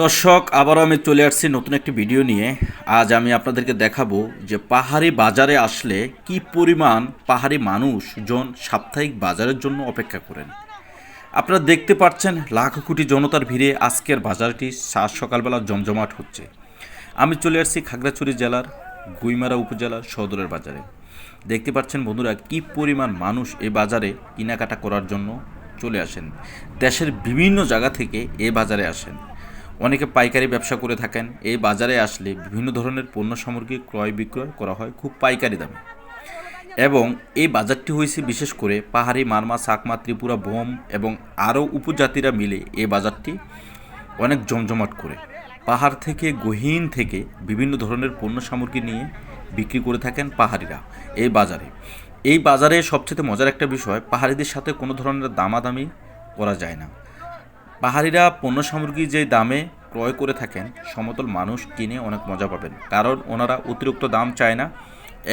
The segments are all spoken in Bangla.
দর্শক, আবারও আমি চলে আসছি নতুন একটি ভিডিও নিয়ে। আজ আমি আপনাদেরকে দেখাবো যে পাহাড়ি বাজারে আসলে কি পরিমাণ পাহাড়ি মানুষজন সাপ্তাহিক বাজারের জন্য অপেক্ষা করেন। আপনারা দেখতে পাচ্ছেন, লাখ কোটি জনতার ভিড়ে আজকের বাজারটি সাত সকালবেলা জমজমাট হচ্ছে। আমি চলে আসছি খাগড়াছড়ি জেলার গুইমারা উপজেলার সদরের বাজারে। দেখতে পাচ্ছেন বন্ধুরা, কি পরিমাণ মানুষ এই বাজারে কেনাকাটা করার জন্য চলে আসেন। দেশের বিভিন্ন জায়গা থেকে এ বাজারে আসেন। অনেকে পাইকারি ব্যবসা করে থাকেন। এই বাজারে আসলে বিভিন্ন ধরনের পণ্য সামগ্রী ক্রয় বিক্রয় করা হয় খুব পাইকারি দামে। এবং এই বাজারটি হয়েছে বিশেষ করে পাহাড়ি মারমা, চাকমা, ত্রিপুরা বোম এবং আরও উপজাতিরা মিলে এই বাজারটি অনেক জমজমাট করে। পাহাড় থেকে, গহীন থেকে বিভিন্ন ধরনের পণ্য সামগ্রী নিয়ে বিক্রি করে থাকেন পাহাড়িরা এই বাজারে। এই বাজারে সবচেয়ে মজার একটা বিষয়, পাহাড়িদের সাথে কোনো ধরনের দামাদামি করা যায় না। পাহাড়িরা পণ্য সামগ্রী যে দামে ক্রয় করে থাকেন, সমতল মানুষ কিনে অনেক মজা পাবেন। কারণ ওনারা অতিরিক্ত দাম চায় না,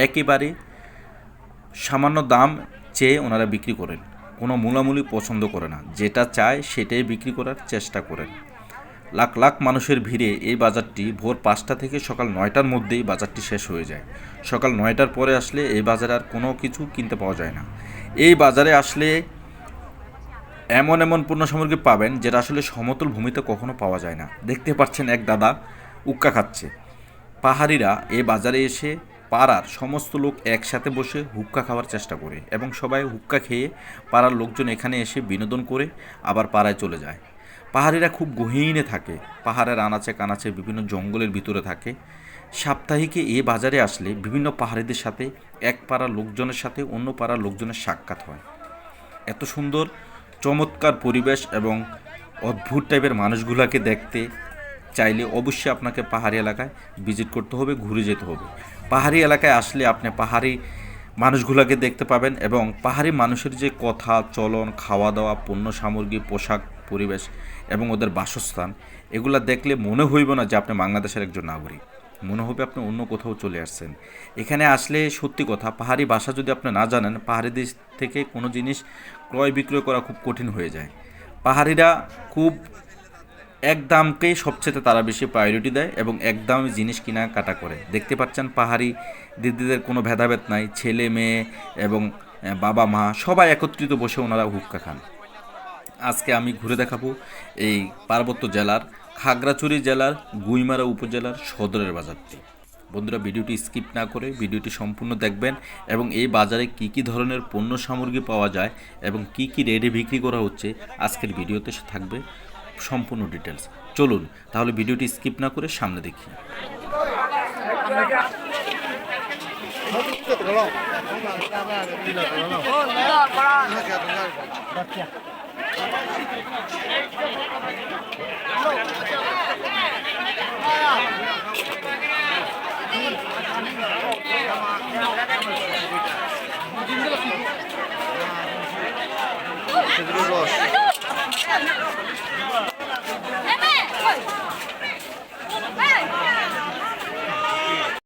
একেবারে সামান্য দাম চেয়ে ওনারা বিক্রি করেন। কোনো মূলামূলি পছন্দ করে না, যেটা চায় সেটাই বিক্রি করার চেষ্টা করেন। লাখ লাখ মানুষের ভিড়ে এই বাজারটি ভোর পাঁচটা থেকে সকাল নয়টার মধ্যেই বাজারটি শেষ হয়ে যায়। সকাল নয়টার পরে আসলে এই বাজারে আর কোনো কিছু কিনতে পাওয়া যায় না। এই বাজারে আসলে এমন এমন পণ্য সামগ্রী পাবেন যেটা আসলে সমতল ভূমিতে কখনো পাওয়া যায় না। দেখতে পাচ্ছেন এক দাদা উক্কা খাচ্ছে। পাহাড়িরা এ বাজারে এসে পাড়ার সমস্ত লোক একসাথে বসে হুক্কা খাওয়ার চেষ্টা করে এবং সবাই হুক্কা খেয়ে পাড়ার লোকজন এখানে এসে বিনোদন করে আবার পাড়ায় চলে যায়। পাহাড়িরা খুব গহীনে থাকে। পাহাড়ের আনাচে কানাচে বিভিন্ন জঙ্গলের ভিতরে থাকে। সাপ্তাহিকে এ বাজারে আসলে বিভিন্ন পাহাড়িদের সাথে এক পাড়ার লোকজনের সাথে অন্য পাড়ার লোকজনের সাক্ষাৎ হয়। এত সুন্দর চমৎকার পরিবেশ এবং অদ্ভুত টাইপের মানুষগুলোকে দেখতে চাইলে অবশ্যই আপনাকে পাহাড়ি এলাকায় ভিজিট করতে হবে, ঘুরে যেতে হবে। পাহাড়ি এলাকায় আসলে আপনি পাহাড়ি মানুষগুলোকে দেখতে পাবেন এবং পাহাড়ি মানুষের যে কথা, চলন খাওয়া দাওয়া পণ্য সামগ্রী পোশাক পরিবেশ এবং ওদের বাসস্থান, এগুলা দেখলে মনে হইব না যে আপনি বাংলাদেশের একজন নাগরিক। মনে হবে আপনি অন্য কোথাও চলে আসছেন। এখানে আসলে সত্যি কথা, পাহাড়ি ভাষা যদি আপনি না জানেন, পাহাড়ি দেশ থেকে কোনো জিনিস ক্রয় বিক্রয় করা খুব কঠিন হয়ে যায়। পাহাড়িরা খুব এক দামকেই সবচেয়ে তারা বেশি প্রায়োরিটি দেয় এবং এক জিনিস কেনাকাটা করে। দেখতে পাচ্ছেন পাহাড়ি দিদিদের কোনো ভেদাভেদ নাই, ছেলে মেয়ে এবং বাবা মা সবাই একত্রিত বসে ওনারা হুক্কা খান। আজকে আমি ঘুরে দেখাবো এই পার্বত্য জেলার খাগড়াছড়ি জেলার গুইমারা উপজেলার সদরের বাজারটি বন্ধুরা ভিডিওটি স্কিপ না করে ভিডিওটি সম্পূর্ণ দেখবেন এবং এই বাজারে কি কি ধরনের পণ্য সামগ্রী পাওয়া যায় এবং কি কি রেটে বিক্রি করা হচ্ছে আজকের ভিডিওতে থাকবে সম্পূর্ণ ডিটেলস চলুন তাহলে ভিডিওটি স্কিপ না করে সামনে দেখি Pedro Rocha.